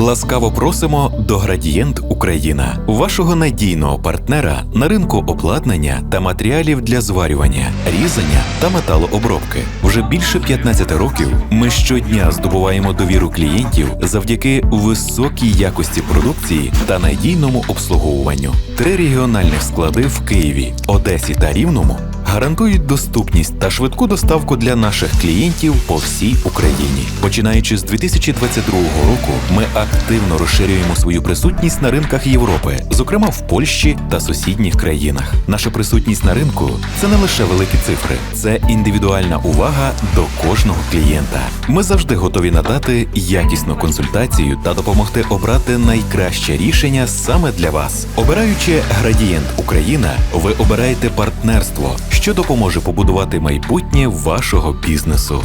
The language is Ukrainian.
Ласкаво просимо до Градієнт Україна, вашого надійного партнера на ринку обладнання та матеріалів для зварювання, різання та металообробки. Вже більше 15 років ми щодня здобуваємо довіру клієнтів завдяки високій якості продукції та надійному обслуговуванню. Три регіональних склади в Києві, Одесі та Рівному гарантують доступність та швидку доставку для наших клієнтів по всій Україні. Починаючи з 2022 року, ми активно розширюємо свою присутність на ринках Європи, зокрема в Польщі та сусідніх країнах. Наша присутність на ринку це не лише великі цифри, це індивідуальна увага до кожного клієнта. Ми завжди готові надати якісну консультацію та допомогти обрати найкраще рішення саме для вас. Обираючи Градієнт Україна, ви обираєте партнерство, що допоможе побудувати майбутнє вашого бізнесу.